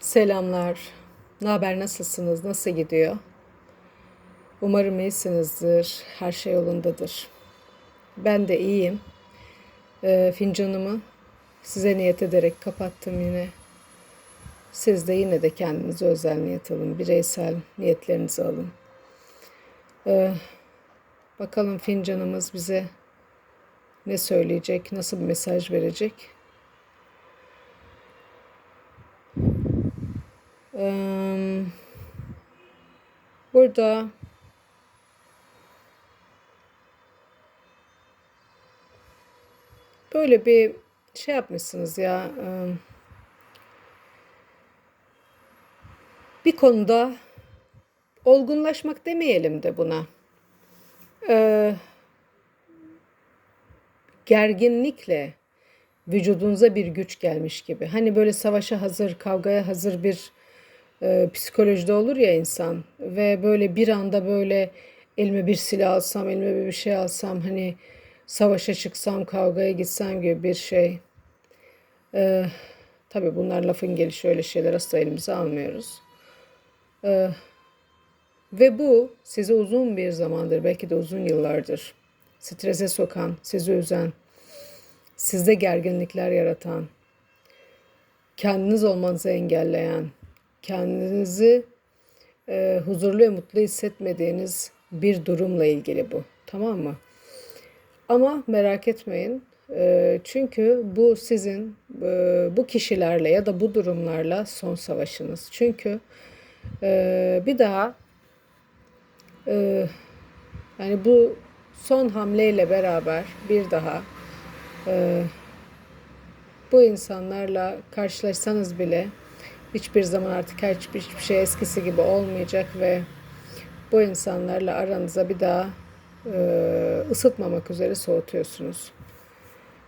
Selamlar. Ne haber? Nasılsınız? Nasıl gidiyor? Umarım iyisinizdir. Her şey yolundadır. Ben de iyiyim. Ee, fincanımı size niyet ederek kapattım yine. Siz de yine de kendinize özel niyet alın. Bireysel niyetlerinizi alın. Ee, bakalım fincanımız bize ne söyleyecek, nasıl bir mesaj verecek? Burada böyle bir şey yapmışsınız ya. Bir konuda olgunlaşmak demeyelim de buna. Gerginlikle vücudunuza bir güç gelmiş gibi. Hani böyle savaşa hazır, kavgaya hazır bir e, psikolojide olur ya insan ve böyle bir anda böyle elime bir silah alsam, elime bir şey alsam hani savaşa çıksam, kavgaya gitsem gibi bir şey. E, tabii bunlar lafın gelişi öyle şeyler asla elimize almıyoruz. E, ve bu sizi uzun bir zamandır, belki de uzun yıllardır strese sokan, sizi üzen, sizde gerginlikler yaratan, kendiniz olmanızı engelleyen, kendinizi e, huzurlu ve mutlu hissetmediğiniz bir durumla ilgili bu. Tamam mı? Ama merak etmeyin. E, çünkü bu sizin e, bu kişilerle ya da bu durumlarla son savaşınız. Çünkü e, bir daha e, yani bu son hamleyle beraber bir daha e, bu insanlarla karşılaşsanız bile hiçbir zaman artık hiçbir, hiçbir şey eskisi gibi olmayacak ve bu insanlarla aranıza bir daha e, ısıtmamak üzere soğutuyorsunuz.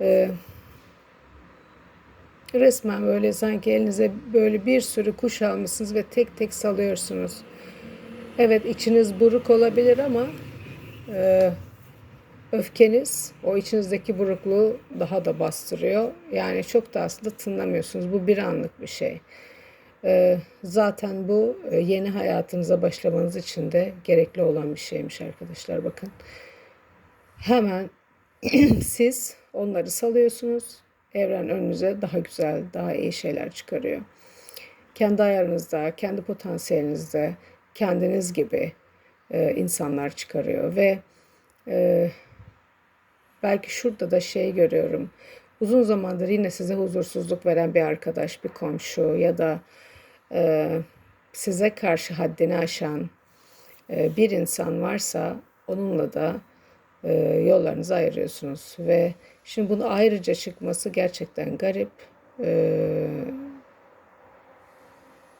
E, resmen böyle sanki elinize böyle bir sürü kuş almışsınız ve tek tek salıyorsunuz. Evet içiniz buruk olabilir ama e, öfkeniz o içinizdeki burukluğu daha da bastırıyor. Yani çok da aslında tınlamıyorsunuz. Bu bir anlık bir şey. Ee, zaten bu e, yeni hayatınıza başlamanız için de gerekli olan bir şeymiş arkadaşlar bakın. Hemen siz onları salıyorsunuz. Evren önünüze daha güzel, daha iyi şeyler çıkarıyor. Kendi ayarınızda, kendi potansiyelinizde, kendiniz gibi e, insanlar çıkarıyor ve e, belki şurada da şey görüyorum. Uzun zamandır yine size huzursuzluk veren bir arkadaş, bir komşu ya da size karşı haddini aşan e, bir insan varsa onunla da e, yollarınızı ayırıyorsunuz ve şimdi bunu ayrıca çıkması gerçekten garip. E,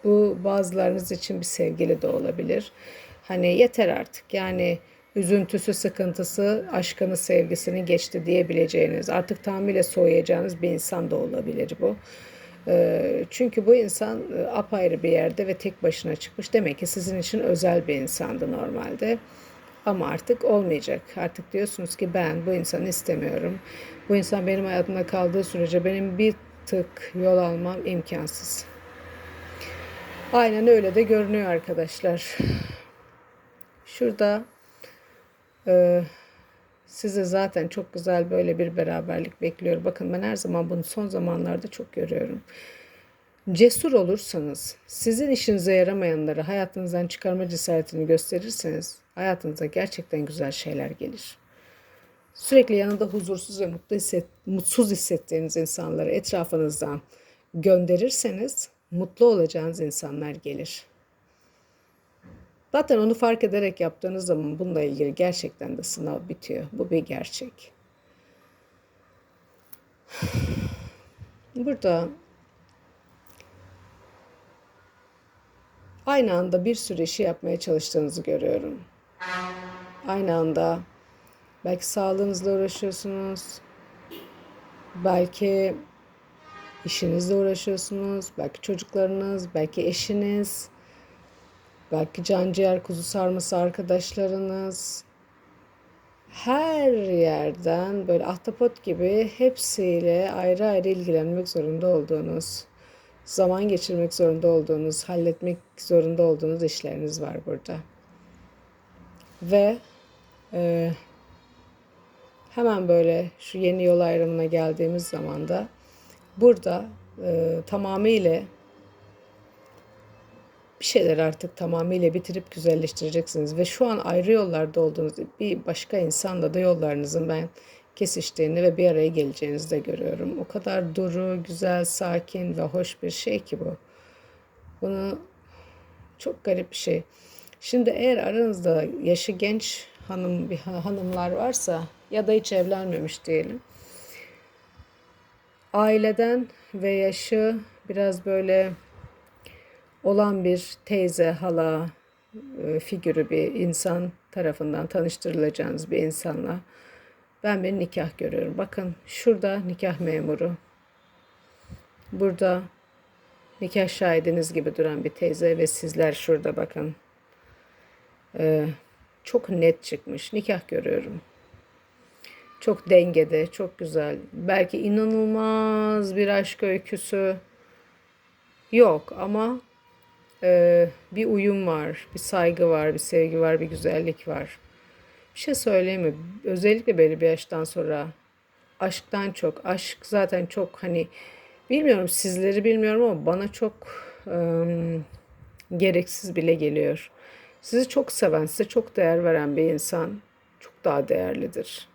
bu bazılarınız için bir sevgili de olabilir. Hani yeter artık yani üzüntüsü, sıkıntısı, aşkını, sevgisini geçti diyebileceğiniz, artık tamamıyla soğuyacağınız bir insan da olabilir bu. Ee, çünkü bu insan e, apayrı bir yerde ve tek başına çıkmış. Demek ki sizin için özel bir insandı normalde. Ama artık olmayacak. Artık diyorsunuz ki ben bu insanı istemiyorum. Bu insan benim hayatımda kaldığı sürece benim bir tık yol almam imkansız. Aynen öyle de görünüyor arkadaşlar. Şurada e, size zaten çok güzel böyle bir beraberlik bekliyor. Bakın ben her zaman bunu son zamanlarda çok görüyorum. Cesur olursanız, sizin işinize yaramayanları hayatınızdan çıkarma cesaretini gösterirseniz hayatınıza gerçekten güzel şeyler gelir. Sürekli yanında huzursuz ve mutlu hisset, mutsuz hissettiğiniz insanları etrafınızdan gönderirseniz mutlu olacağınız insanlar gelir. Zaten onu fark ederek yaptığınız zaman bununla ilgili gerçekten de sınav bitiyor. Bu bir gerçek. Burada aynı anda bir sürü işi yapmaya çalıştığınızı görüyorum. Aynı anda belki sağlığınızla uğraşıyorsunuz. Belki işinizle uğraşıyorsunuz. Belki çocuklarınız, belki eşiniz Belki canciğer kuzu sarması arkadaşlarınız. Her yerden böyle ahtapot gibi hepsiyle ayrı ayrı ilgilenmek zorunda olduğunuz zaman geçirmek zorunda olduğunuz, halletmek zorunda olduğunuz işleriniz var burada. Ve e, hemen böyle şu yeni yol ayrımına geldiğimiz zaman da burada e, tamamıyla bir şeyler artık tamamıyla bitirip güzelleştireceksiniz. Ve şu an ayrı yollarda olduğunuz bir başka insanla da yollarınızın ben kesiştiğini ve bir araya geleceğinizi de görüyorum. O kadar duru, güzel, sakin ve hoş bir şey ki bu. Bunu çok garip bir şey. Şimdi eğer aranızda yaşı genç hanım bir hanımlar varsa ya da hiç evlenmemiş diyelim. Aileden ve yaşı biraz böyle olan bir teyze, hala e, figürü bir insan tarafından tanıştırılacağınız bir insanla ben bir nikah görüyorum. Bakın şurada nikah memuru. Burada nikah şahidiniz gibi duran bir teyze ve sizler şurada bakın. Ee, çok net çıkmış. Nikah görüyorum. Çok dengede, çok güzel. Belki inanılmaz bir aşk öyküsü yok ama e, bir uyum var, bir saygı var, bir sevgi var, bir güzellik var. Bir şey söyleyeyim mi? Özellikle belli bir yaştan sonra aşktan çok, aşk zaten çok hani bilmiyorum sizleri bilmiyorum ama bana çok ım, gereksiz bile geliyor. Sizi çok seven, size çok değer veren bir insan çok daha değerlidir.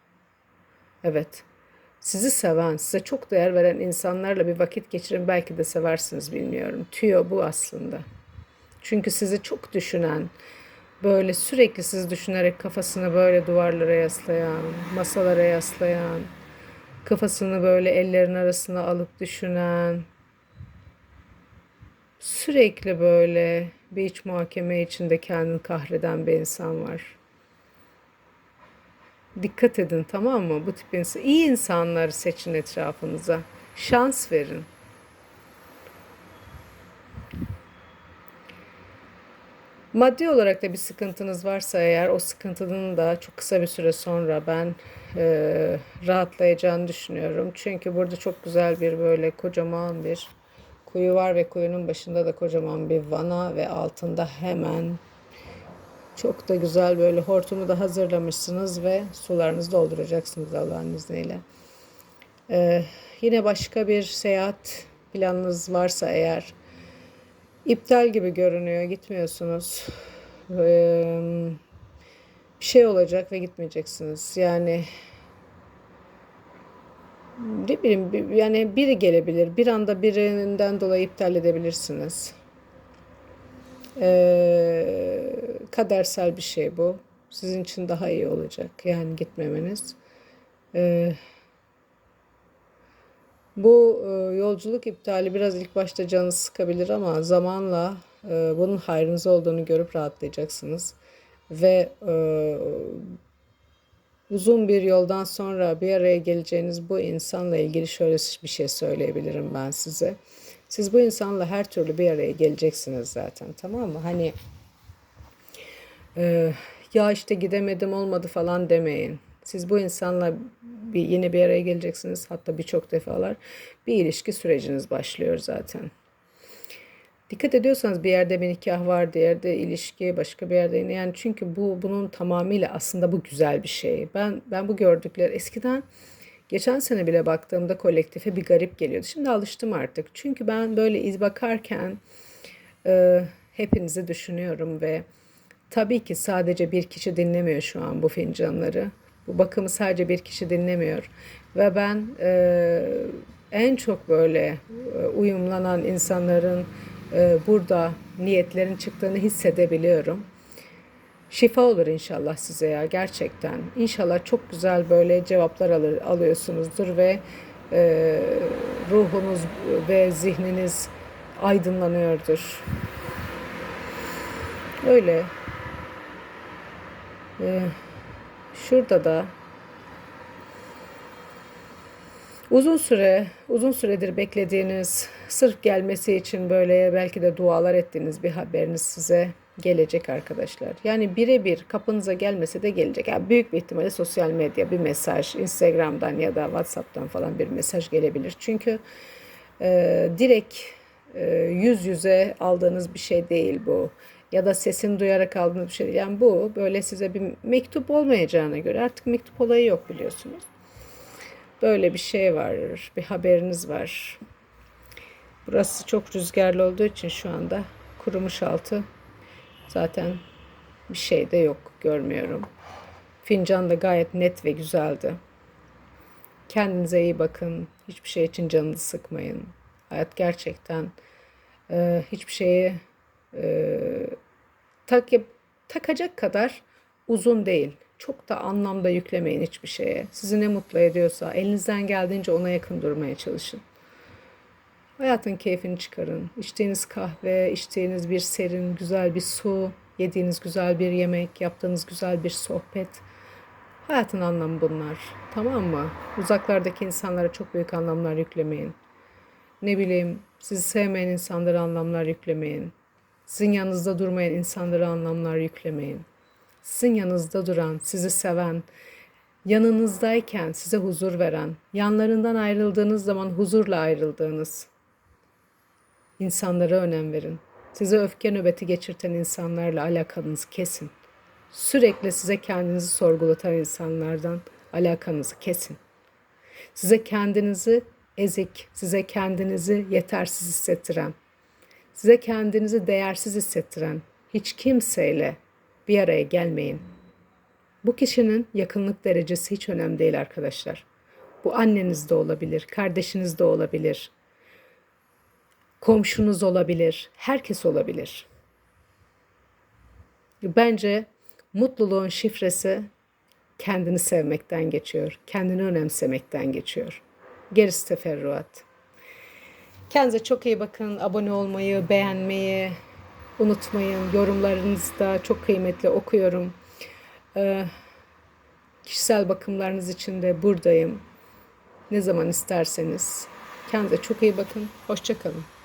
Evet. Sizi seven, size çok değer veren insanlarla bir vakit geçirin belki de seversiniz bilmiyorum. Tüyo bu aslında. Çünkü sizi çok düşünen, böyle sürekli sizi düşünerek kafasını böyle duvarlara yaslayan, masalara yaslayan, kafasını böyle ellerin arasına alıp düşünen, sürekli böyle bir iç muhakeme içinde kendini kahreden bir insan var. Dikkat edin tamam mı? Bu tip insan, iyi insanları seçin etrafınıza. Şans verin. Maddi olarak da bir sıkıntınız varsa eğer o sıkıntının da çok kısa bir süre sonra ben e, rahatlayacağını düşünüyorum. Çünkü burada çok güzel bir böyle kocaman bir kuyu var ve kuyunun başında da kocaman bir vana ve altında hemen çok da güzel böyle hortumu da hazırlamışsınız ve sularınızı dolduracaksınız Allah'ın izniyle. Ee, yine başka bir seyahat planınız varsa eğer iptal gibi görünüyor. Gitmiyorsunuz. Bir şey olacak ve gitmeyeceksiniz. Yani ne bileyim yani biri gelebilir. Bir anda birinden dolayı iptal edebilirsiniz. Ee, kadersel bir şey bu. Sizin için daha iyi olacak. Yani gitmemeniz. Ee, bu e, yolculuk iptali biraz ilk başta canı sıkabilir ama zamanla e, bunun hayrınız olduğunu görüp rahatlayacaksınız. Ve e, uzun bir yoldan sonra bir araya geleceğiniz bu insanla ilgili şöyle bir şey söyleyebilirim ben size. Siz bu insanla her türlü bir araya geleceksiniz zaten tamam mı? Hani e, ya işte gidemedim olmadı falan demeyin. Siz bu insanla bir yine bir araya geleceksiniz. Hatta birçok defalar bir ilişki süreciniz başlıyor zaten. Dikkat ediyorsanız bir yerde bir nikah var, diğerde ilişki, başka bir yerde yani çünkü bu bunun tamamıyla aslında bu güzel bir şey. Ben ben bu gördükleri eskiden geçen sene bile baktığımda kolektife bir garip geliyordu. Şimdi alıştım artık. Çünkü ben böyle iz bakarken e, hepinizi düşünüyorum ve tabii ki sadece bir kişi dinlemiyor şu an bu fincanları. Bu bakımı sadece bir kişi dinlemiyor. Ve ben e, en çok böyle e, uyumlanan insanların e, burada niyetlerin çıktığını hissedebiliyorum. Şifa olur inşallah size ya gerçekten. İnşallah çok güzel böyle cevaplar alır, alıyorsunuzdur ve e, ruhunuz ve zihniniz aydınlanıyordur. Öyle. Ee, Şurada da uzun süre, uzun süredir beklediğiniz, sırf gelmesi için böyle belki de dualar ettiğiniz bir haberiniz size gelecek arkadaşlar. Yani birebir kapınıza gelmese de gelecek. Yani büyük bir ihtimalle sosyal medya bir mesaj, Instagram'dan ya da WhatsApp'tan falan bir mesaj gelebilir. Çünkü e, direkt e, yüz yüze aldığınız bir şey değil bu. Ya da sesini duyarak aldığınız bir şey. Yani bu böyle size bir mektup olmayacağına göre artık mektup olayı yok biliyorsunuz. Böyle bir şey var, bir haberiniz var. Burası çok rüzgarlı olduğu için şu anda kurumuş altı. Zaten bir şey de yok, görmüyorum. Fincan da gayet net ve güzeldi. Kendinize iyi bakın. Hiçbir şey için canınızı sıkmayın. Hayat gerçekten e, hiçbir şeye e, tak, takacak kadar uzun değil. Çok da anlamda yüklemeyin hiçbir şeye. Sizi ne mutlu ediyorsa elinizden geldiğince ona yakın durmaya çalışın. Hayatın keyfini çıkarın. İçtiğiniz kahve, içtiğiniz bir serin, güzel bir su, yediğiniz güzel bir yemek, yaptığınız güzel bir sohbet. Hayatın anlamı bunlar. Tamam mı? Uzaklardaki insanlara çok büyük anlamlar yüklemeyin. Ne bileyim, sizi sevmeyen insanlara anlamlar yüklemeyin. Sizin yanınızda durmayan insanlara anlamlar yüklemeyin. Sizin yanınızda duran, sizi seven, yanınızdayken size huzur veren, yanlarından ayrıldığınız zaman huzurla ayrıldığınız insanlara önem verin. Size öfke nöbeti geçirten insanlarla alakanızı kesin. Sürekli size kendinizi sorgulatan insanlardan alakanızı kesin. Size kendinizi ezik, size kendinizi yetersiz hissettiren, size kendinizi değersiz hissettiren hiç kimseyle bir araya gelmeyin. Bu kişinin yakınlık derecesi hiç önemli değil arkadaşlar. Bu anneniz de olabilir, kardeşiniz de olabilir, komşunuz olabilir, herkes olabilir. Bence mutluluğun şifresi kendini sevmekten geçiyor, kendini önemsemekten geçiyor. Gerisi teferruat. Kendinize çok iyi bakın. Abone olmayı, beğenmeyi unutmayın. Yorumlarınızı da çok kıymetli okuyorum. Ee, kişisel bakımlarınız için de buradayım. Ne zaman isterseniz. Kendinize çok iyi bakın. Hoşçakalın.